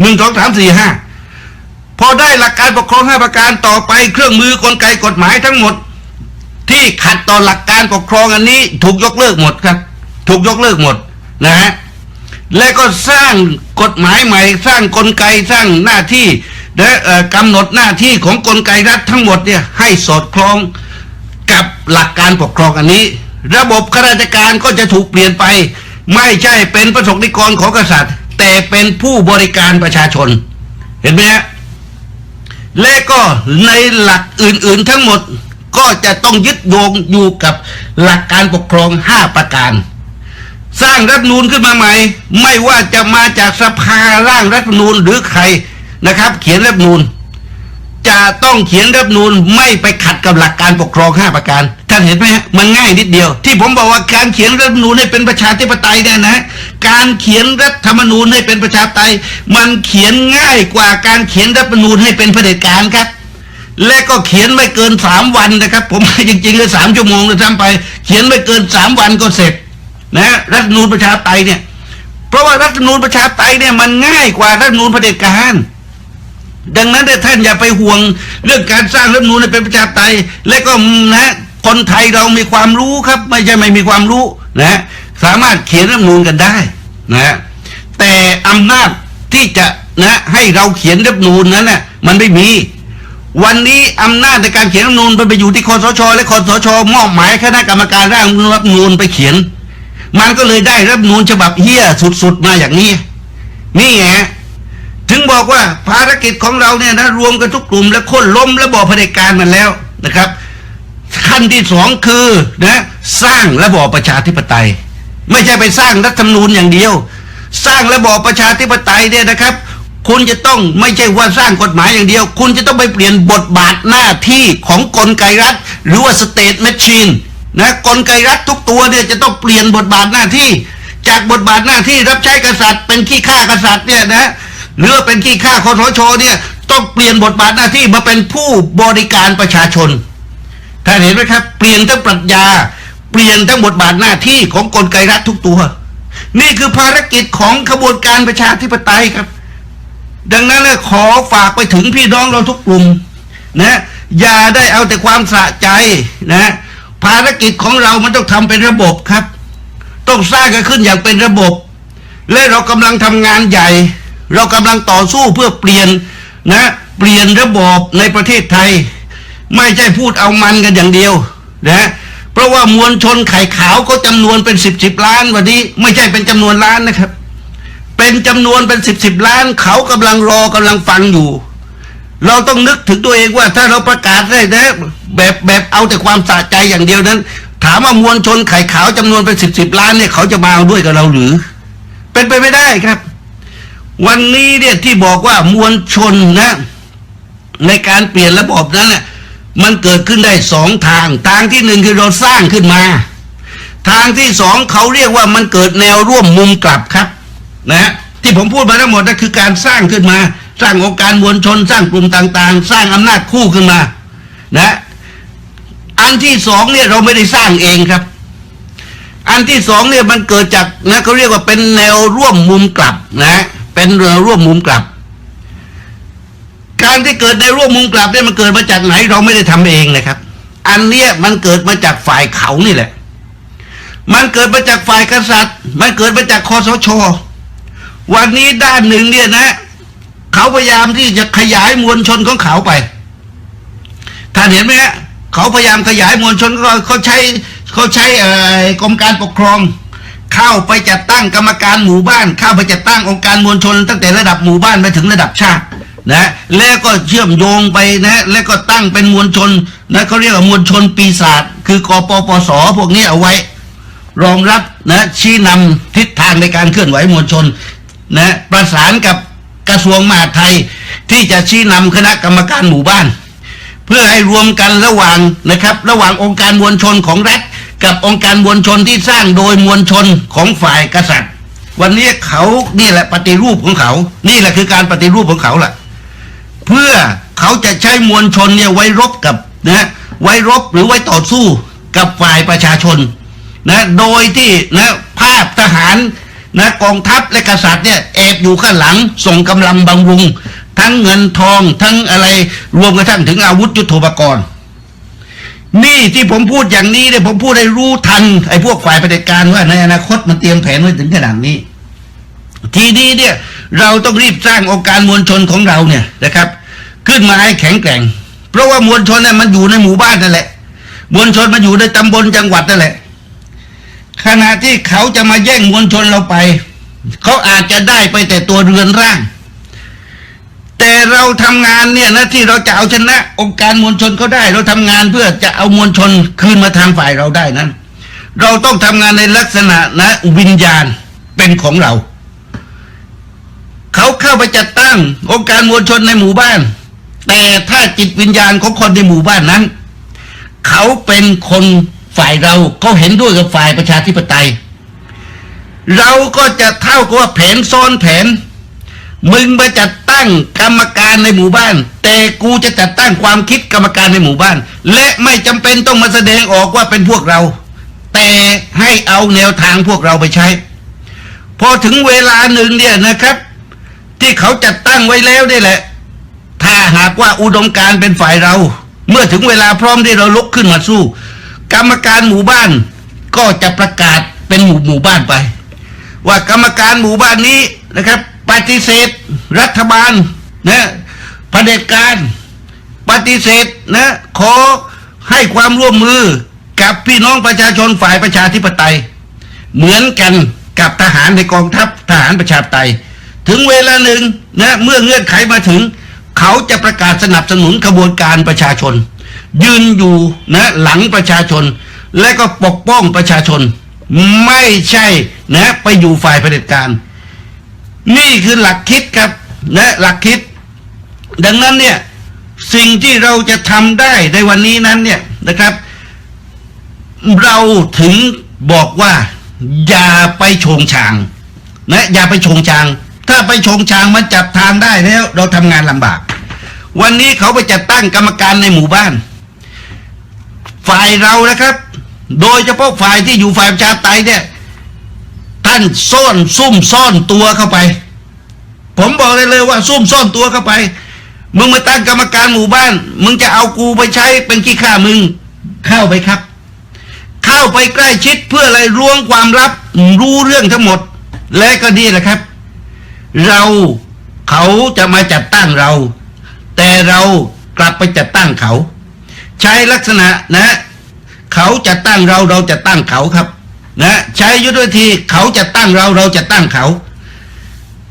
หนึ่งสองสามสี่ห้าพอได้หลักการปกครองห้าประการต่อไปเครื่องมือกลไกกฎหมายทั้งหมด ที่ขัดต่อหลักการปกครองอันนี้ ถูกยกเลิกหมดครับ ถูกยกเลิกหมดนะฮะและก็สร้างกฎหมายใหม่ สร้างกลไกสร้างหน้าที่และกำหนดหน้าที่ของกลไกรัฐทั้งหมดเนี่ยให้สอดคล้องกับหลักการปกครองอันนี้ ระบบข้าราชการก็จะถูกเปลี่ยนไป ไม่ใช่เป็นประสงค์นิกรของกษัตริย์ แต่เป็นผู้บริการประชาชน เห็นไหมฮะและก็ในหลักอื่นๆทั้งหมดก็จะต้องยึดโยงอยู่กับหลักการปกครอง 5 ประการ สร้างรัฐนูนขึ้นมาใหม่ ไม่ว่าจะมาจากสภาร่างรัฐนูนหรือใครนะครับ เขียนรัฐนูน จะต้องเขียนรัฐมนูนไม่ไปขัดกับหลักการปกครอง 5 ประการ ท่านเห็นไหมฮะมันง่ายนิดเดียว ที่ผมบอกว่าการเขียนรัฐมนูญให้เป็นประชาธิปไตยเนี่ยนะ การเขียนรัฐธรรมนูญให้เป็นประชาธิปไตย มันเขียนง่ายกว่าการเขียนรัฐธรรมนูญให้เป็นเผด็จการครับ และก็เขียนไม่เกินสามวันนะครับ ผมจริงๆเลยสามชั่วโมงเลยทำไป เขียนไม่เกินสามวันก็เสร็จนะรัฐธรรมนูญประชาธิปไตยเนี่ย เพราะว่ารัฐธรรมนูญประชาธิปไตยเนี่ยมันง่ายกว่ารัฐธรรมนูญเผด็จการ ดังนั้นท่านอย่าไปห่วงเรื่องการสร้างรัฐนูญให้เป็นประชาธิปไตยและก็นะคนไทยเรามีความรู้ครับ ไม่ใช่ไม่มีความรู้นะสามารถเขียนรัฐนูญกันได้นะแต่อำนาจที่จะนะให้เราเขียนรัฐนูญนั้นน่ะมันไม่มี วันนี้อำนาจในการเขียนรัฐนูญมันไปอยู่ที่คอสช และคอสชมอบหมายคณะกรรมการร่างรัฐนูญไปเขียน มันก็เลยได้รัฐนูญฉบับเฮี้ยสุดๆมาอย่างนี้ นี่ไง ถึงบอกว่าภารกิจของเราเนี่ยนะรวมกันทุกกลุ่มและโค่นล้มระบอบเผด็จการมันแล้วนะครับ ขั้นที่สองคือนะสร้างระบอบประชาธิปไตย ไม่ใช่ไปสร้างรัฐธรรมนูญอย่างเดียว สร้างระบอบประชาธิปไตยเนี่ยนะครับ คุณจะต้องไม่ใช่ว่าสร้างกฎหมายอย่างเดียว คุณจะต้องไปเปลี่ยนบทบาทหน้าที่ของกลไกรัฐ หรือว่าสเตทแมชชีนนะกลไกรัฐทุกตัวเนี่ยจะต้องเปลี่ยนบทบาทหน้าที่ จากบทบาทหน้าที่รับใช้กษัตริย์เป็นขี้ข้ากษัตริย์เนี่ยนะ หรือเป็นขี้ข้าคอสชเนี่ยต้องเปลี่ยนบทบาทหน้าที่มาเป็นผู้บริการประชาชนท่านเห็นไหมครับ เปลี่ยนทั้งปรัชญา เปลี่ยนทั้งบทบาทหน้าที่ของกลไกรัฐทุกตัว นี่คือภารกิจของขบวนการประชาธิปไตยครับ ดังนั้นเลยขอฝากไปถึงพี่น้องเราทุกกลุ่มนะอย่าได้เอาแต่ความสะใจนะภารกิจของเรามันต้องทำเป็นระบบครับ ต้องสร้างกันขึ้นอย่างเป็นระบบ และเรากำลังทำงานใหญ่ เรากำลังต่อสู้เพื่อเปลี่ยนนะเปลี่ยนระบบในประเทศไทย ไม่ใช่พูดเอามันกันอย่างเดียวนะเพราะว่ามวลชนไข่ขาวเขาจำนวนเป็นสิบสิบล้านวันนี้ ไม่ใช่เป็นจำนวนล้านนะครับ เป็นจำนวนเป็นสิบสิบล้าน เขากำลังรอกำลังฟังอยู่ เราต้องนึกถึงตัวเองว่าถ้าเราประกาศได้นะแบบแบบเอาแต่ความสะใจอย่างเดียวนั้น ถามว่ามวลชนไข่ขาวจำนวนเป็นสิบสิบล้านเนี่ยเขาจะมาเอาด้วยกับเราหรือ เป็นไปไม่ได้ครับ วันนี้เนี่ยที่บอกว่ามวลชนนะ ในการเปลี่ยนระบบนั้นน่ะมันเกิดขึ้นได้สองทาง ทางที่หนึ่งคือเราสร้างขึ้นมา ทางที่สองเขาเรียกว่ามันเกิดแนวร่วมมุมกลับครับ นะที่ผมพูดมาทั้งหมดนั่นคือการสร้างขึ้นมา สร้างองค์การมวลชนสร้างกลุ่มต่างๆ สร้างอำนาจคู่ขึ้นมา นะ อันที่สองเนี่ยเราไม่ได้สร้างเองครับ อันที่สองเนี่ยมันเกิดจากนะเขาเรียกว่าเป็นแนวร่วมมุมกลับนะ เป็นแนวร่วมมุมกลับ การที่เกิดในร่วมมุมกลับเนี่ยมันเกิดมาจากไหนเราไม่ได้ทำเองนะครับ อันเนี้ยมันเกิดมาจากฝ่ายเขานี่แหละ มันเกิดมาจากฝ่ายกษัตริย์ มันเกิดมาจากคอสช วันนี้ด้านหนึ่งเนี่ยนะ เขาพยายามที่จะขยายมวลชนของเขาไปท่านเห็นไหมฮะเขาพยายามขยายมวลชนเขาเขาใช้เขาใช้กรมการปกครอง เข้าไปจัดตั้งกรรมการหมู่บ้าน เข้าไปจัดตั้งองค์การมวลชน ตั้งแต่ระดับหมู่บ้านไปถึงระดับชาตินะแล้วก็เชื่อมโยงไปนะแล้วก็ตั้งเป็นมวลชนนะเขาเรียกว่ามวลชนปีศาจคือกปปสพวกนี้เอาไว้ รองรับนะชี้นำทิศทางในการเคลื่อนไหวมวลชนนะประสานกับกระทรวงมหาดไทยที่จะชี้นำคณะกรรมการหมู่บ้าน เพื่อให้รวมกันระหว่างนะครับ ระหว่างองค์การมวลชนของรัฐ กับองค์การมวลชนที่สร้างโดยมวลชนของฝ่ายกษัตริย์ วันนี้เขานี่แหละปฏิรูปของเขา นี่แหละคือการปฏิรูปของเขาแหละเพื่อเขาจะใช้มวลชนเนี่ยไว้รบกับนะไว้รบหรือไว้ต่อสู้กับฝ่ายประชาชนนะโดยที่นะภาพทหารนะกองทัพและกษัตริย์เนี่ยแอบอยู่ข้างหลังส่งกำลังบำรุง ทั้งเงินทองทั้งอะไรรวมกระทั่งถึงอาวุธยุทโธปกรณ์ นี่ที่ผมพูดอย่างนี้เนี่ยผมพูดให้รู้ทันไอ้พวกฝ่ายปฏิการว่าในอนาคตมันเตรียมแผนไว้ถึงขนาดนี้ ทีนี้เนี่ยเราต้องรีบสร้างองค์การมวลชนของเราเนี่ยนะครับ ขึ้นมาให้แข็งแกร่ง เพราะว่ามวลชนเนี่ยมันอยู่ในหมู่บ้านนั่นแหละ มวลชนมันอยู่ในตำบลจังหวัดนั่นแหละ ขณะที่เขาจะมาแย่งมวลชนเราไป เขาอาจจะได้ไปแต่ตัวเรือนร่าง แต่เราทำงานเนี่ยนะที่เราจะเอาชนะองค์การมวลชนเขาได้ เราทำงานเพื่อจะเอามวลชนคืนมาทางฝ่ายเราได้นั้น เราต้องทำงานในลักษณะนะวิญญาณเป็นของเรา เขาเข้าไปจัดตั้งองค์การมวลชนในหมู่บ้าน แต่ถ้าจิตวิญญาณของคนในหมู่บ้านนั้น เขาเป็นคนฝ่ายเราเขาเห็นด้วยกับฝ่ายประชาธิปไตย เราก็จะเท่ากับว่าแผนซ้อนแผน มึงมาจัด ตั้งกรรมการในหมู่บ้าน แต่กูจะจัดตั้งความคิดกรรมการในหมู่บ้าน และไม่จำเป็นต้องมาแสดงออกว่าเป็นพวกเรา แต่ให้เอาแนวทางพวกเราไปใช้ พอถึงเวลาหนึ่งเนี่ยนะครับ ที่เขาจัดตั้งไว้แล้วนี่แหละ ถ้าหากว่าอุดมการเป็นฝ่ายเรา เมื่อถึงเวลาพร้อมที่เราลุกขึ้นมาสู้ กรรมการหมู่บ้านก็จะประกาศเป็นหมู่หมู่บ้านไป ว่ากรรมการหมู่บ้านนี้นะครับ ปฏิเสธ รัฐบาลนะเผด็จการ ปฏิเสธนะขอให้ความร่วมมือกับพี่น้องประชาชนฝ่ายประชาธิปไตย เหมือนกันกับทหารในกองทัพทหารประชาธิปไตย ถึงเวลาหนึ่งนะเมื่อเงื่อนไขมาถึง เขาจะประกาศสนับสนุนขบวนการประชาชน ยืนอยู่นะหลังประชาชน และก็ปกป้องประชาชน ไม่ใช่นะไปอยู่ฝ่ายเผด็จการ นี่คือหลักคิดครับนะหลักคิด ดังนั้นเนี่ย สิ่งที่เราจะทำได้ในวันนี้นั้นเนี่ยนะครับ เราถึงบอกว่า อย่าไปโชงชางนะอย่าไปโชงชาง ถ้าไปโชงชางมันจับทางได้แล้ว เราทำงานลำบาก วันนี้เขาไปจัดตั้งกรรมการในหมู่บ้าน ฝ่ายเรานะครับ โดยเฉพาะฝ่ายที่อยู่ฝ่ายประชาธิปไตยเนี่ย ท่านซ่อนซุ่มซ่อนตัวเข้าไป ผมบอกเลยเลยว่า ซุ่มซ่อนตัวเข้าไป มึงมาตั้งกรรมการหมู่บ้าน มึงจะเอากูไปใช้เป็นขี้ข้ามึง เข้าไปครับ เข้าไปใกล้ชิดเพื่ออะไรล้วงความลับ รู้เรื่องทั้งหมด และก็นี่แหละครับ เราเขาจะมาจัดตั้งเรา แต่เรากลับไปจัดตั้งเขา ใช้ลักษณะนะ เขาจะตั้งเราเราจะตั้งเขาครับ นะใช้ยุทธวิธีเขาจะตั้งเราเราจะตั้งเขา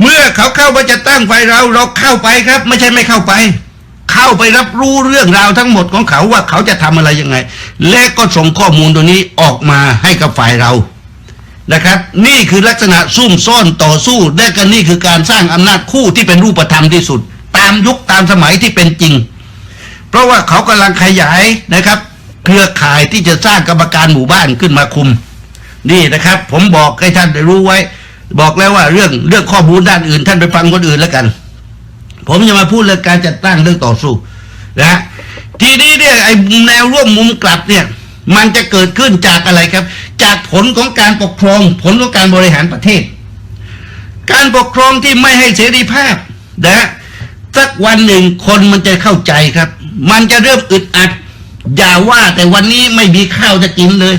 เมื่อเขาเข้ามาจะตั้งไฟเราเราเข้าไปครับ ไม่ใช่ไม่เข้าไป เข้าไปรับรู้เรื่องราวทั้งหมดของเขาว่าเขาจะทำอะไรยังไง และก็ส่งข้อมูลตัวนี้ออกมาให้กับฝ่ายเรานะครับ นี่คือลักษณะซุ่มซ่อนต่อสู้และก็นี่คือการสร้างอำนาจคู่ที่เป็นรูปธรรมที่สุด ตามยุคตามสมัยที่เป็นจริง เพราะว่าเขากำลังขยายนะครับ เครือข่ายที่จะสร้างกรรมการหมู่บ้านขึ้นมาคุม นี่นะครับ ผมบอกให้ท่านได้รู้ไว้ บอกแล้วว่าเรื่องเรื่องข้อมูลด้านอื่น ท่านไปฟังคนอื่นแล้วกัน ผมจะมาพูดเรื่องการจัดตั้งเรื่องต่อสู้นะทีนี้เนี่ยไอ้แนวร่วมมุมกลับเนี่ย มันจะเกิดขึ้นจากอะไรครับ จากผลของการปกครอง ผลของการบริหารประเทศ การปกครองที่ไม่ให้เสรีภาพนะสักวันหนึ่งคนมันจะเข้าใจครับ มันจะเริ่มอึดอัดอย่าว่าแต่วันนี้ไม่มีข้าวจะกินเลย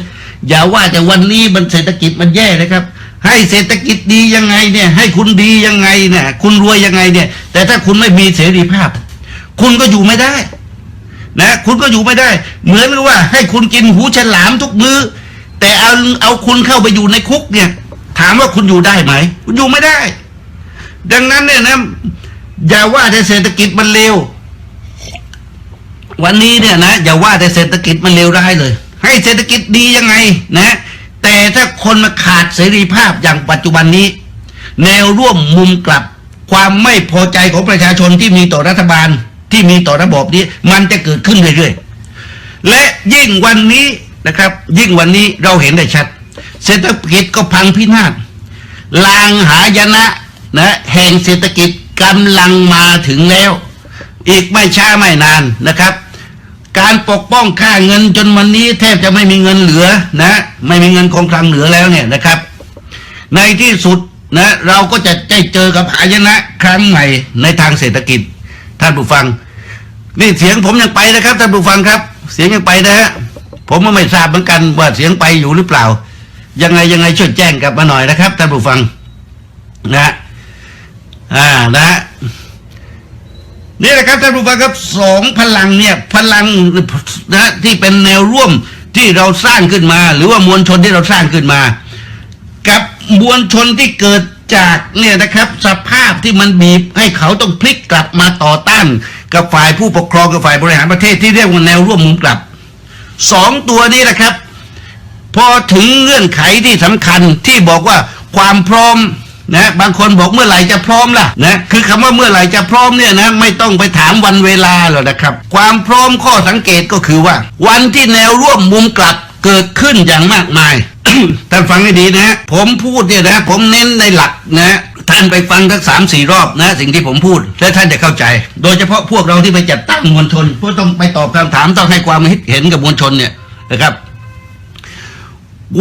อย่าว่าแต่วันนี้มันเศรษฐกิจมันแย่นะครับ ให้เศรษฐกิจดียังไงเนี่ย ให้คุณดียังไงเนี่ยคุณรวยยังไงเนี่ย แต่ถ้าคุณไม่มีเสรีภาพ คุณก็อยู่ไม่ได้ นะ คุณก็อยู่ไม่ได้ เหมือนกับว่า ให้คุณกินหูฉลามทุกมือ้อแต่เอาเอาคุณเข้าไปอยู่ในคุกเนี่ย ถามว่าคุณอยู่ได้ไหมคุณอยู่ไม่ได้ ดังนั้นเนี่ยนะอย่าว่าแต่เศรษฐกิจมันเลววันนี้เนี่ยนะอย่าว่าแต่เศรษฐกิจมันเลวร้ายเลย ให้เศรษฐกิจดียังไงนะ แต่ถ้าคนมาขาดเสรีภาพอย่างปัจจุบันนี้ แนวร่วมมุมกลับความไม่พอใจของประชาชนที่มีต่อรัฐบาลที่มีต่อระบบนี้ มันจะเกิดขึ้นเรื่อยๆ และยิ่งวันนี้นะครับ ยิ่งวันนี้เราเห็นได้ชัด เศรษฐกิจก็พังพินาศลางหายนะนะแห่งเศรษฐกิจกำลังมาถึงแล้ว อีกไม่ช้าไม่นานนะครับ การปกป้องค่าเงินจนวันนี้แทบจะไม่มีเงินเหลือนะ ไม่มีเงินคงคลังเหลือแล้วเนี่ยนะครับ ในที่สุดนะเราก็จะได้เจอกับหายนะครั้งใหม่ในทางเศรษฐกิจ ท่านผู้ฟัง นี่เสียงผมยังไปนะครับท่านผู้ฟังครับ เสียงยังไปนะฮะผมก็ไม่ทราบเหมือนกันว่าเสียงไปอยู่หรือเปล่า ยังไงยังไงช่วยแจ้งกลับมาหน่อยนะครับท่านผู้ฟังนะอ่านะ นี่แหละครับท่านผู้ฟังครับสองพลังเนี่ยพลังนะที่เป็นแนวร่วมที่เราสร้างขึ้นมา หรือว่ามวลชนที่เราสร้างขึ้นมา กับมวลชนที่เกิดจากเนี่ยนะครับสภาพที่มันบีบให้เขาต้องพลิกกลับมาต่อต้าน กับฝ่ายผู้ปกครองกับฝ่ายบริหารประเทศที่เรียกว่าแนวร่วมมุมกลับสองตัวนี้แหละครับ พอถึงเงื่อนไขที่สำคัญที่บอกว่าความพร้อม นะบางคนบอกเมื่อไหร่จะพร้อมล่ะนะคือคำว่าเมื่อไหร่จะพร้อมเนี่ยนะไม่ต้องไปถามวันเวลาหรอกนะครับ ความพร้อมข้อสังเกตก็คือว่า วันที่แนวร่วมมุมกลับเกิดขึ้นอย่างมากมายท่านฟังให้ดีนะ ผมพูดเนี่ยนะ ผมเน้นในหลักนะท่านไปฟังทั้งสามสี่รอบนะ สิ่งที่ผมพูด และท่านจะเข้าใจ โดยเฉพาะพวกเราที่ไปจัดตั้งมวลชนพวกต้องไปตอบคำถามต้องให้ความเห็นกับมวลชนเนี่ยนะครับ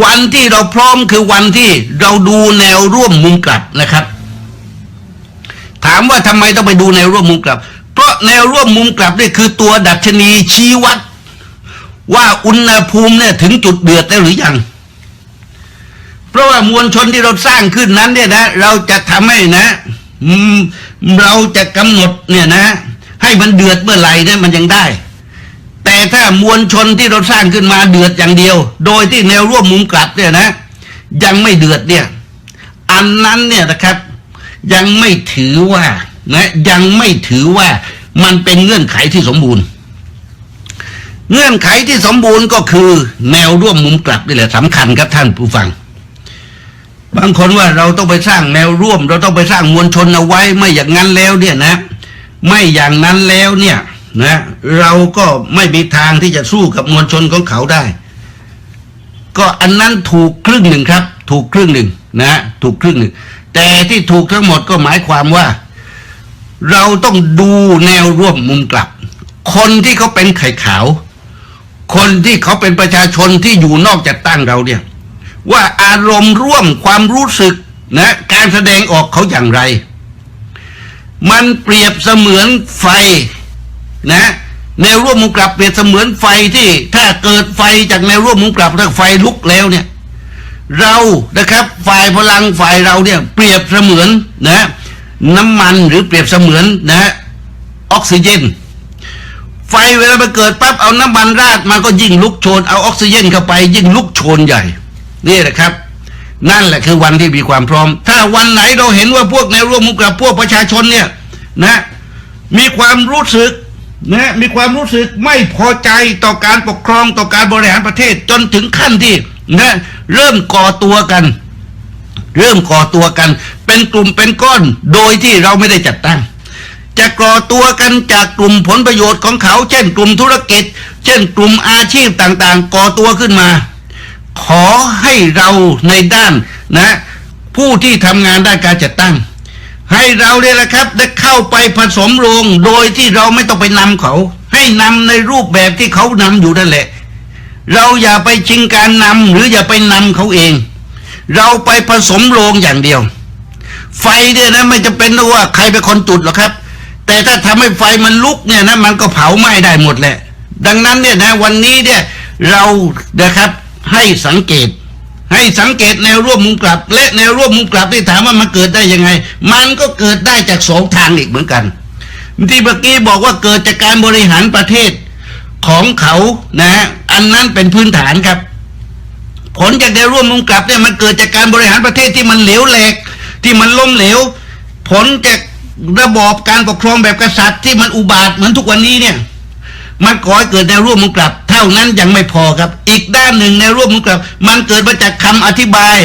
วันที่เราพร้อมคือวันที่เราดูแนวร่วมมุมกลับนะครับ ถามว่าทำไมต้องไปดูแนวร่วมมุมกลับ เพราะแนวร่วมมุมกลับนี่คือตัวดัชนีชี้วัด ว่าอุณหภูมิเนี่ยถึงจุดเดือดแล้วหรือยังเพราะว่ามวลชนที่เราสร้างขึ้นนั้นเนี่ยนะ เราจะทำให้นะเราจะกำหนดเนี่ยนะ ให้มันเดือดเมื่อไหร่เนี่ยมันยังได้ ถ้ามวลชนที่เราสร้างขึ้นมาเดือดอย่างเดียว โดยที่แนวร่วมมุมกลับเนี่ยนะ ยังไม่เดือดเนี่ย อันนั้นเนี่ยนะครับ ยังไม่ถือว่านะยังไม่ถือว่ามันเป็นเงื่อนไขที่สมบูรณ์ เงื่อนไขที่สมบูรณ์ก็คือ แนวร่วมมุมกลับนี่แหละสำคัญครับท่านผู้ฟัง บางคนว่าเราต้องไปสร้างแนวร่วม เราต้องไปสร้างมวลชนเอาไว้ ไม่อย่างนั้นแล้วเนี่ยนะ ไม่อย่างนั้นแล้วเนี่ย นะเราก็ไม่มีทางที่จะสู้กับมวลชนของเขาได้ ก็อันนั้นถูกครึ่งหนึ่งครับ ถูกครึ่งหนึ่งนะถูกครึ่งหนึ่ง แต่ที่ถูกทั้งหมดก็หมายความว่า เราต้องดูแนวร่วมมุมกลับ คนที่เขาเป็นไข่ขาว คนที่เขาเป็นประชาชนที่อยู่นอกจากตั้งเราเนี่ย ว่าอารมณ์ร่วมความรู้สึกนะการแสดงออกเขาอย่างไร มันเปรียบเสมือนไฟ นะแนวร่วมมุมกลับเปรียบเสมือนไฟที่ถ้าเกิดไฟจากแนวร่วมมุมกลับถ้าไฟลุกแล้วเนี่ย เรานะครับฝ่ายพลังฝ่ายเราเนี่ยเปรียบเสมือนนะน้ำมันหรือเปรียบเสมือนนะออกซิเจน ไฟเวลามันเกิดปั๊บเอาน้ำมันราดมันก็ยิ่งลุกโชนเอาออกซิเจนเข้าไป ยิ่งลุกโชนใหญ่นี่แหละครับ นั่นแหละคือวันที่มีความพร้อม ถ้าวันไหนเราเห็นว่าพวกแนวร่วมมุมกับพวกประชาชนเนี่ยนะมีความรู้สึก นะมีความรู้สึกไม่พอใจต่อการปกครองต่อการบริหารประเทศจนถึงขั้นที่นะเริ่มก่อตัวกัน เริ่มก่อตัวกัน เป็นกลุ่มเป็นก้อน โดยที่เราไม่ได้จัดตั้ง จะก่อตัวกันจากกลุ่มผลประโยชน์ของเขา เช่น กลุ่มธุรกิจ เช่น กลุ่มอาชีพต่างๆ ก่อตัวขึ้นมา ขอให้เราในด้านนะ ผู้ที่ทำงานด้านการจัดตั้ง ให้เราเนี่ยแหละครับ ได้เข้าไปผสมโรงโดยที่เราไม่ต้องไปนำเขา ให้นำในรูปแบบที่เขานำอยู่นั่นแหละ เราอย่าไปชิงการนำหรืออย่าไปนำเขาเอง เราไปผสมโรงอย่างเดียว ไฟเนี่ยนะไม่จำเป็นว่าใครเป็นคนจุดหรอกครับ แต่ถ้าทำให้ไฟมันลุกเนี่ยนะมันก็เผาไหม้ได้หมดแหละ ดังนั้นเนี่ยนะวันนี้เนี่ยเรานะครับให้สังเกต ให้สังเกตแนวร่วมมุมกลับ และแนวร่วมมุมกลับที่ถามว่ามันเกิดได้ยังไง มันก็เกิดได้จากสองทางอีกเหมือนกัน ที่เมื่อกี้บอกว่าเกิดจากการบริหารประเทศของเขานะ อันนั้นเป็นพื้นฐานครับ ผลจากแนวร่วมมุมกลับเนี่ยมันเกิดจากการบริหารประเทศที่มันเหลวแหลก ที่มันล้มเหลว ผลจากระบอบการปกครองแบบกษัตริย์ที่มันอุบาทเหมือนทุกวันนี้เนี่ย มันก่อให้เกิดแนวร่วมมุมกลับ เท่านั้นยังไม่พอครับ อีกด้านหนึ่งแนวร่วมมุมกลับ มันเกิดมาจากคำอธิบาย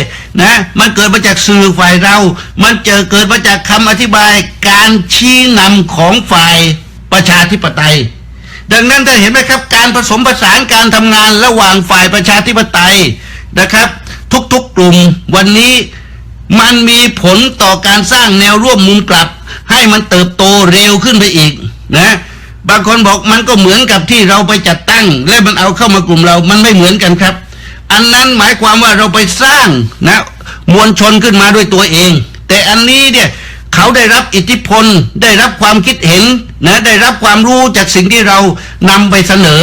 นะมันเกิดมาจากสื่อฝ่ายเรา มันเจอเกิดมาจากคำอธิบาย การชี้นำของฝ่ายประชาธิปไตย ดังนั้นท่านเห็นไหมครับ การผสมผสานการทำงานระหว่างฝ่ายประชาธิปไตยนะครับ ทุกๆกลุ่มวันนี้มันมีผลต่อการสร้างแนวร่วมมุมกลับ ให้มันเติบโตเร็วขึ้นไปอีกนะ บางคนบอกมันก็เหมือนกับที่เราไปจัดตั้ง และมันเอาเข้ามากลุ่มเรา มันไม่เหมือนกันครับ อันนั้นหมายความว่าเราไปสร้างนะมวลชนขึ้นมาด้วยตัวเอง แต่อันนี้เนี่ยเขาได้รับอิทธิพล ได้รับความคิดเห็นนะได้รับความรู้จากสิ่งที่เรานำไปเสนอ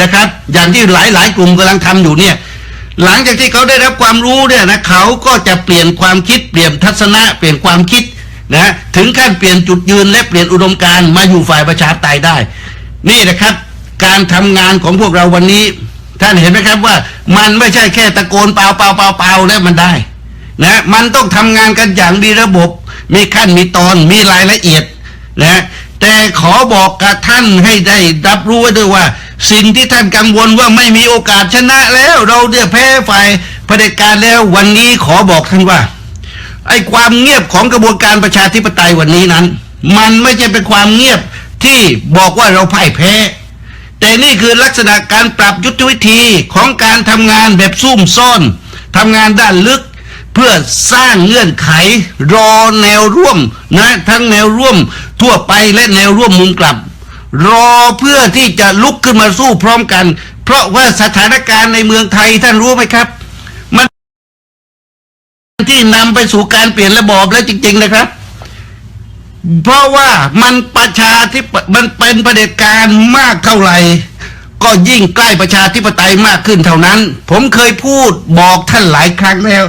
นะครับ อย่างที่หลายๆ กลุ่มกำลังทำอยู่เนี่ยหลังจากที่เขาได้รับความรู้เนี่ยนะเขาก็จะเปลี่ยนความคิดเปลี่ยนทัศนะ เปลี่ยนความคิด นะถึงขั้นเปลี่ยนจุดยืนและเปลี่ยนอุดมการมาอยู่ฝ่ายประชาธิปไตยได้ นี่นะครับ การทำงานของพวกเราวันนี้ ท่านเห็นไหมครับว่ามันไม่ใช่แค่ตะโกนเปล่าเปล่าเปล่าเปล่าแล้วมันได้นะมันต้องทำงานกันอย่างมีระบบ มีขั้นมีตอนมีรายละเอียดนะแต่ขอบอกกับท่านให้ได้รับรู้ไว้ด้วยว่า สิ่งที่ท่านกังวลว่าไม่มีโอกาสชนะแล้วเราเนี่ยแพ้ฝ่ายเผด็จการแล้ววันนี้ขอบอกท่านว่า ไอ้ความเงียบของกระบวนการประชาธิปไตยวันนี้นั้น มันไม่ใช่เป็นความเงียบที่บอกว่าเราพ่ายแพ้ แต่นี่คือลักษณะการปรับยุทธวิธีของการทำงานแบบซุ่มซ่อนทำงานด้านลึกเพื่อสร้างเงื่อนไขรอแนวร่วมนะทั้งแนวร่วมทั่วไปและแนวร่วมมุมกลับ รอเพื่อที่จะลุกขึ้นมาสู้พร้อมกัน เพราะว่าสถานการณ์ในเมืองไทยท่านรู้ไหมครับ ที่นำไปสู่การเปลี่ยนระบอบแล้วจริง ๆ นะครับ เพราะว่ามันประชาธิปมันเป็นประเผด็จการมากเท่าไหร่ ก็ยิ่งใกล้ประชาธิปไตยมากขึ้นเท่านั้น ผมเคยพูดบอกท่านหลายครั้งแล้ว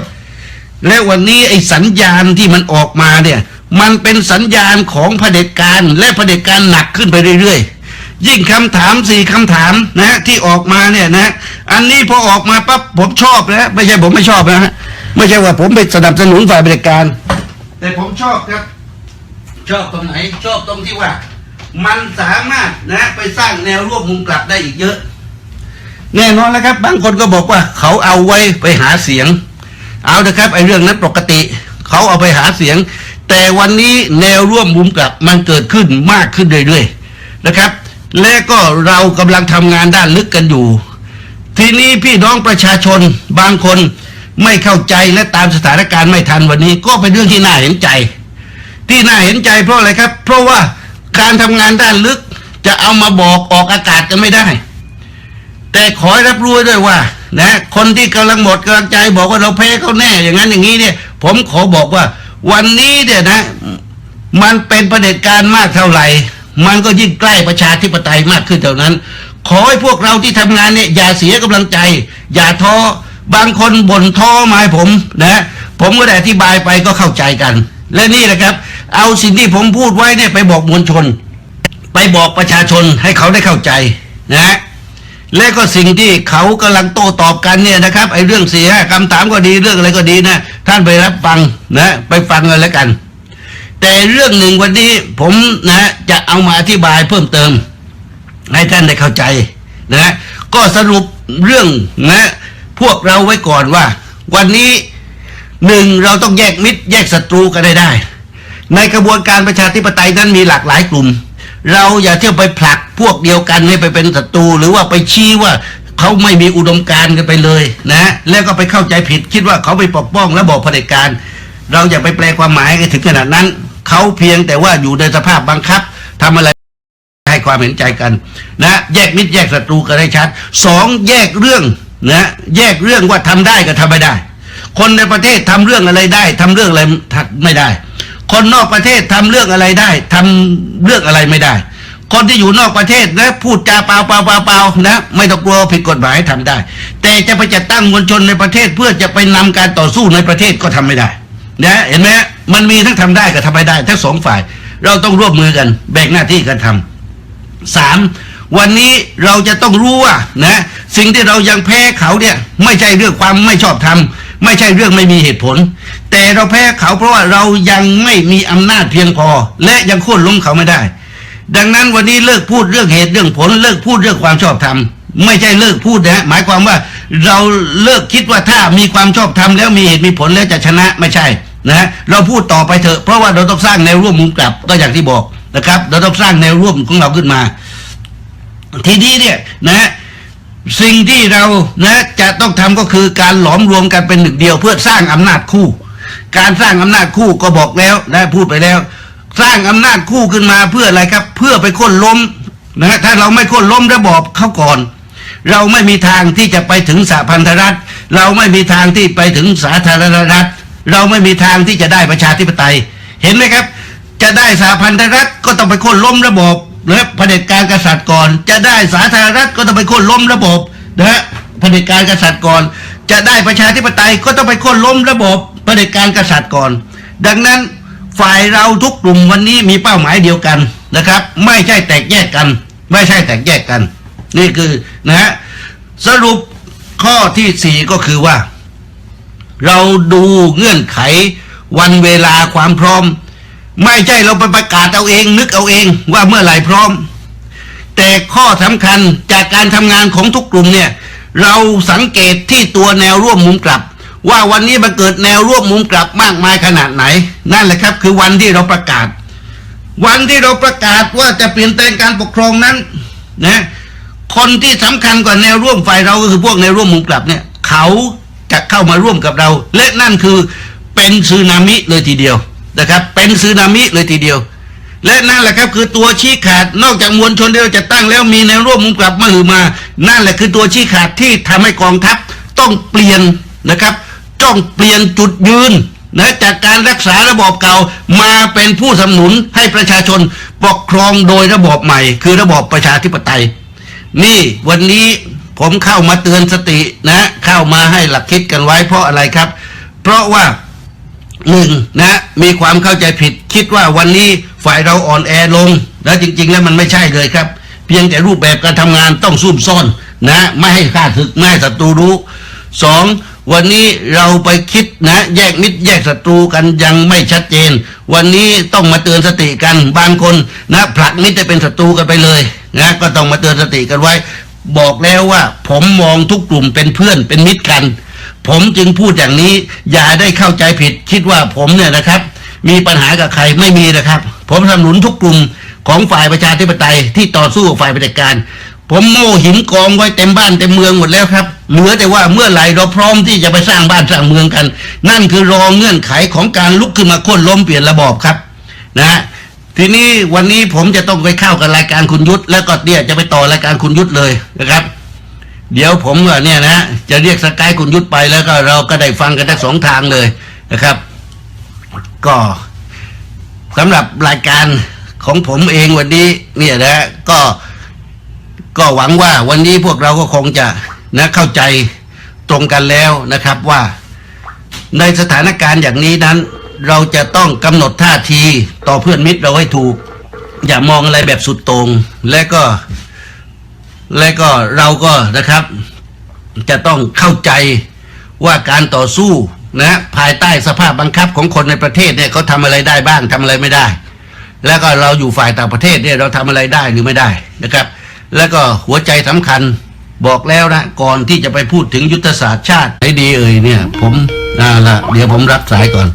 และวันนี้ไอ้สัญญาณที่มันออกมาเนี่ยมันเป็นสัญญาณของเผด็จการและเผด็จการหนักขึ้นไปเรื่อยๆ ยิ่งคำถามสี่คำถามนะที่ออกมาเนี่ยนะ อันนี้พอออกมาปั๊บผมชอบแล้วไม่ใช่ผมไม่ชอบนะฮะ ไม่ใช่ว่าผมไปสนับสนุนฝ่ายเผด็จการ แต่ผมชอบครับ ชอบตรงไหน ชอบตรงที่ว่า มันสามารถนะไปสร้างแนวร่วมมุมกลับได้อีกเยอะ แน่นอนแล้วครับ บางคนก็บอกว่า เขาเอาไว้ไปหาเสียง เอาเถอะครับไอ้เรื่องนั้นปกติ เขาเอาไปหาเสียง แต่วันนี้แนวร่วมมุมกลับมันเกิดขึ้นมากขึ้นเรื่อยๆนะครับ และก็เรากำลังทำงานด้านลึกกันอยู่ ทีนี้พี่น้องประชาชนบางคน ไม่เข้าใจและตามสถานการณ์ไม่ทันวันนี้ ก็เป็นเรื่องที่น่าเห็นใจ ที่น่าเห็นใจเพราะอะไรครับ เพราะว่าการทำงานด้านลึกจะเอามาบอกออกอากาศกันไม่ได้ แต่ขอให้รับรู้ด้วยว่า นะ คนที่กำลังหมดกำลังใจบอกว่าเราแพ้เขาแน่อย่างนั้นอย่างนี้เนี่ย ผมขอบอกว่า วันนี้เนี่ยนะ มันเป็นประเด็จการมากเท่าไหร่ มันก็ยิ่งใกล้ประชาธิปไตยมากขึ้นเท่านั้น ขอให้พวกเราที่ทำงานเนี่ยอย่าเสียกำลังใจ อย่าท้อ บางคนบ่นท้อไม้ผมนะผมก็ได้อธิบายไปก็เข้าใจกัน และนี่แหละครับ เอาสิ่งที่ผมพูดไว้เนี่ยไปบอกมวลชน ไปบอกประชาชนให้เขาได้เข้าใจนะและก็สิ่งที่เขากำลังโต้ตอบกันเนี่ยนะครับไอ้เรื่องเสียคำถามก็ดีเรื่องอะไรก็ดีนะท่านไปรับฟังนะไปฟังกันแล้วกัน แต่เรื่องหนึ่งวันนี้ผมนะจะเอามาอธิบายเพิ่มเติม ให้ท่านได้เข้าใจนะก็สรุปเรื่องนะ พวกเราไว้ก่อนว่า วันนี้หนึ่งเราต้องแยกมิตรแยกศัตรูกันได้ได้ ในกระบวนการประชาธิปไตยนั้นมีหลากหลายกลุ่ม เราอย่าเที่ยวไปผลักพวกเดียวกันให้ไปเป็นศัตรูหรือว่าไปชี้ว่าเขาไม่มีอุดมการณ์กันไปเลยนะ แล้วก็ไปเข้าใจผิดคิดว่าเขาไปปกป้องและบอกเผด็จการ เราอย่าไปแปลความหมายกันถึงขนาดนั้น เขาเพียงแต่ว่าอยู่ในสภาพบังคับทำอะไรให้ความเห็นใจกัน นะ แยกมิตรแยกศัตรูกันให้ชัดสองแยกเรื่อง นะแยกเรื่องว่าทำได้กับทำไม่ได้ คนในประเทศทำเรื่องอะไรได้ทำเรื่องอะไรทำไม่ได้ คนนอกประเทศทำเรื่องอะไรได้ทำเรื่องอะไรไม่ได้ คนที่อยู่นอกประเทศนะพูดจาเปล่าเปล่าเปล่าเปล่านะไม่ต้องกลัวผิดกฎหมายทำได้ แต่จะไปจัดตั้งมวลชนในประเทศเพื่อจะไปนำการต่อสู้ในประเทศก็ทำไม่ได้นะเห็นไหมมันมีทั้งทำได้กับทำไม่ได้ ทั้งสองฝ่าย เราต้องร่วมมือกันแบ่งหน้าที่กันทำสาม วันนี้เราจะต้องรู้ว่านะสิ่งที่เรายังแพ้เขาเนี่ยไม่ใช่เรื่องความไม่ชอบธรรมไม่ใช่เรื่องไม่มีเหตุผล แต่เราแพ้เขาเพราะว่าเรายังไม่มีอำนาจเพียงพอ และยังโค่นล้มเขาไม่ได้ ดังนั้นวันนี้เลิกพูดเรื่องเหตุเรื่องผล เลิกพูดเรื่องความชอบธรรมไม่ใช่เลิกพูดนะหมายความว่าเราเลิกคิดว่าถ้ามีความชอบธรรมแล้วมีเหตุมีผลแล้วจะชนะไม่ใช่นะเราพูดต่อไปเถอะเพราะว่าเราต้องสร้างแนวร่วมมุมกลับก็อย่างที่บอกนะครับ เราต้องสร้างแนวร่วมของเราขึ้นมา ทีนี้เนี่ยนะสิ่งที่เรานะจะต้องทำก็คือการหลอมรวมกันเป็นหนึ่งเดียว เพื่อสร้างอำนาจคู่ การสร้างอำนาจคู่ก็บอกแล้วนะพูดไปแล้ว สร้างอำนาจคู่ขึ้นมาเพื่ออะไรครับ เพื่อไปโค่นล้มนะถ้าเราไม่โค่นล้มระบอบเขาก่อน เราไม่มีทางที่จะไปถึงสหพันธรัฐ เราไม่มีทางที่ไปถึงสาธารณรัฐ เราไม่มีทางที่จะได้ประชาธิปไตย เห็นไหมครับ จะได้สหพันธรัฐก็ต้องไปโค่นล้มระบบ นะเผด็จการกษัตริย์ก่อน จะได้สาธารณรัฐก็ต้องไปโค่นล้มระบบนะฮะเผด็จการกษัตริย์ก่อน จะได้ประชาธิปไตยก็ต้องไปโค่นล้มระบบเผด็จการกษัตริย์ก่อน ดังนั้นฝ่ายเราทุกกลุ่มวันนี้มีเป้าหมายเดียวกันนะครับ ไม่ใช่แตกแยกกัน ไม่ใช่แตกแยกกัน นี่คือนะฮะสรุปข้อที่สี่ก็คือว่า เราดูเงื่อนไขวันเวลาความพร้อม ไม่ใช่เราไปประกาศเอาเองนึกเอาเองว่าเมื่อไหร่พร้อม แต่ข้อสำคัญจากการทำงานของทุกกลุ่มเนี่ย เราสังเกตที่ตัวแนวร่วมมุมกลับ ว่าวันนี้มันเกิดแนวร่วมมุมกลับมากมายขนาดไหน นั่นแหละครับ คือวันที่เราประกาศ วันที่เราประกาศว่าจะเปลี่ยนแปลงการปกครองนั้นนะคนที่สำคัญกว่าแนวร่วมฝ่ายเราก็คือพวกแนวร่วมมุมกลับเนี่ย เขาจะเข้ามาร่วมกับเรา และนั่นคือเป็นสึนามิเลยทีเดียว นะครับ เป็นสึนามิเลยทีเดียว และนั่นแหละครับคือตัวชี้ขาดนอกจากมวลชนที่เราจะตั้งแล้วมีแนวร่วมมุมกลับมาหือมา นั่นแหละคือตัวชี้ขาดที่ทำให้กองทัพต้องเปลี่ยนนะครับต้องเปลี่ยนจุดยืนนะจากการรักษาระบอบเก่ามาเป็นผู้สนับสนุนให้ประชาชนปกครองโดยระบอบใหม่ คือระบอบประชาธิปไตย นี่วันนี้ผมเข้ามาเตือนสตินะ เข้ามาให้หลักคิดกันไว้เพราะอะไรครับ เพราะว่า หนึ่งนะมีความเข้าใจผิด คิดว่าวันนี้ฝ่ายเราอ่อนแอลง แล้วจริง ๆ แล้วมันไม่ใช่เลยครับ เพียงแต่รูปแบบการทำงานต้องซุ่มซ่อนนะไม่ให้ข้าศึกไม่ให้ศัตรูรู้สองวันนี้เราไปคิดนะแยกมิตรแยกศัตรูกันยังไม่ชัดเจน วันนี้ต้องมาเตือนสติกันบางคนนะผลักมิตรให้เป็นศัตรูกันไปเลยนะก็ต้องมาเตือนสติกันไว้ บอกแล้วว่าผมมองทุกกลุ่มเป็นเพื่อนเป็นมิตรกัน ผมจึงพูดอย่างนี้ อย่าได้เข้าใจผิดคิดว่าผมเนี่ยนะครับ มีปัญหากับใครไม่มีนะครับ ผมสนับสนุนทุกกลุ่มของฝ่ายประชาธิปไตยที่ต่อสู้กับฝ่ายเผด็จการ ผมโม่หินกองไว้เต็มบ้านเต็มเมืองหมดแล้วครับ เหลือแต่ว่าเมื่อไหร่เราพร้อมที่จะไปสร้างบ้านสร้างเมืองกัน นั่นคือรอเงื่อนไขของการลุกขึ้นมาโค่นล้มเปลี่ยนระบอบครับนะทีนี้วันนี้ผมจะต้องไปเข้ากับรายการคุณยุทธแล้วก็เนี่ยจะไปต่อรายการคุณยุทธเลยนะครับ เดี๋ยวผมเนี่ยนะจะเรียกสกายคุณยุทธไปแล้วก็เราก็ได้ฟังกันทั้งสองทางเลยนะครับ ก็สำหรับรายการของผมเองวันนี้เนี่ยนะก็ก็หวังว่าวันนี้พวกเราก็คงจะนะเข้าใจตรงกันแล้วนะครับว่า ในสถานการณ์อย่างนี้นั้น เราจะต้องกำหนดท่าทีต่อเพื่อนมิตรเราให้ถูก อย่ามองอะไรแบบสุดตรง และก็ และก็เราก็นะครับ จะต้องเข้าใจว่าการต่อสู้นะภายใต้สภาพบังคับของคนในประเทศเนี่ยเขาทำอะไรได้บ้างทำอะไรไม่ได้ แล้วก็เราอยู่ฝ่ายต่างประเทศเนี่ยเราทำอะไรได้หรือไม่ได้นะครับ แล้วก็หัวใจสำคัญบอกแล้วนะก่อนที่จะไปพูดถึงยุทธศาสตร์ชาติให้ดีเอ่ยเนี่ย ผมน่าละเดี๋ยวผมรับสายก่อน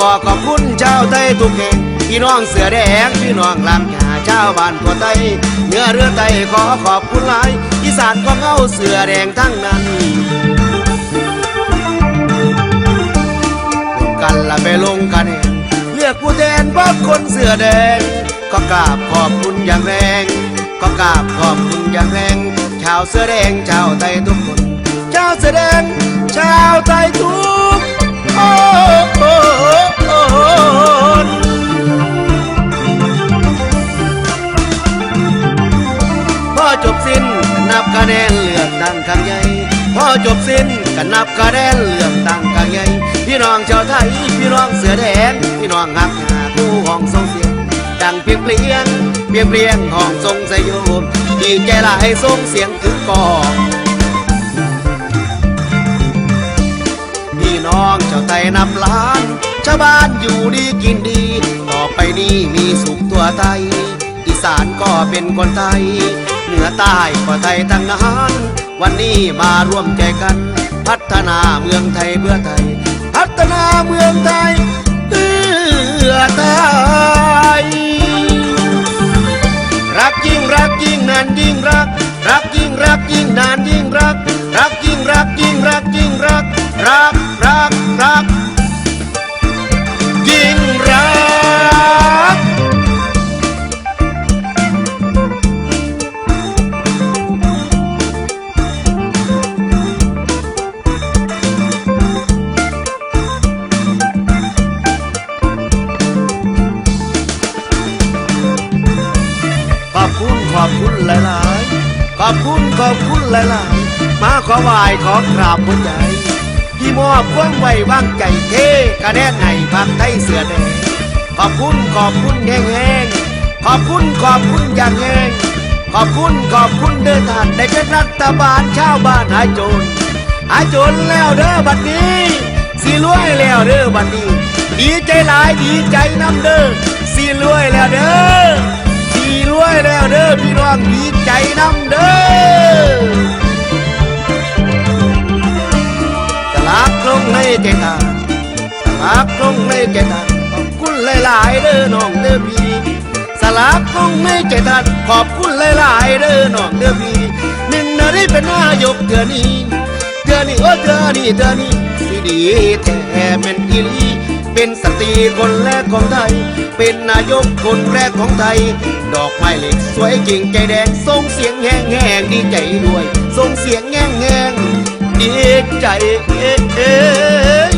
ขอขอบคุณชาวไทยทุกแห่งพี่น้องเสือแดงพี่น้องลำยาชาวบ้านทั่วไทยเนื้อเรือไทยขอขอบคุณหลายอีสานของเอาเสือแดงทั้งนั้นรวมกันละไปลงคะแนนเลือกผู้แทนพรรคคนเสือแดง ก็กราบขอบคุณอย่างแรง ก็กราบขอบคุณอย่างแรง ชาวเสือแดงชาวไทยทุกคน ชาวเสือแดงชาวไทยทุกคน พอจบสิ้นก็นับคะแนนเลือกตั้งครั้งใหญ่พอจบสิ้นก็นับคะแนนเลือกตั้งครั้งใหญ่พี่น้องชาวไทยพี่น้องเสือแดงพี่น้องหักหาคู่ห้องส่งเสียงดังเพียงเปลี่ยงเปลี่ยงเปลี่ยงห้องทรงสยบดีใจหลายส่งเสียงคือกองพี่น้องเจ้าไทยนับล้าน ชาวบ้านอยู่ดีกินดี ต่อไปนี้มีสุขตัวไทย อีสานก็เป็นคนไทย เหนือใต้ก็ไทยทั้งนั้นวันนี้มาร่วมใจกัน พัฒนาเมืองไทยเพื่อไทย พัฒนาเมืองไทยเพื่อไทย รักยิ่งรักยิ่งนานยิ่งรัก รักยิ่งรักยิ่งนานยิ่งรัก รักยิ่งรักยิ่งรักยิ่งรัก รักรักรัก ยิ่งรัก ขอบคุณขอบคุณหลายๆ ขอบคุณขอบคุณหลายๆ มาขอไหวขอกราบหัวใจ ที่มอบความไว้วางใจเทกระแนนให้พักไทยเสือแดงขอบคุณขอบคุณแห้งๆขอบคุณขอบคุณอย่างแห้งขอบคุณขอบคุณเดินทานได้เป็นรัฐบาลชาวบ้านหายจรหายจรแล้วเด้อบัดนี้สิรวยแล้วเด้อบัดนี้ ดีใจหลายดีใจน้ำเด้อสิรวยแล้วเด้อสีรวยแล้วเด้อพี่น้องดีใจน้ำเด้อ ลากลงให้ใจทาสลากลงให้ใจทานขอบคุณหลายๆเด้อน้องเด้อพี่สลากลงให้ใจทานขอบคุณหลายๆเด้อน้องเด้อพี่หนึ่งนาทีเป็นนายกเดือนี้เดือนี้โอ้เดือนี้เดือนี้สิดีแท้เป็นอีลีเป็นสตรีคนแรกของไทย เป็นนายกคนแรกของไทย ดอกไม้เหล็กสวยจริงใจแดงส่งเสียงแห้งแห้งดีใจด้วยส่งเสียงแห้งแห้ง อีกใจเอ๊ะ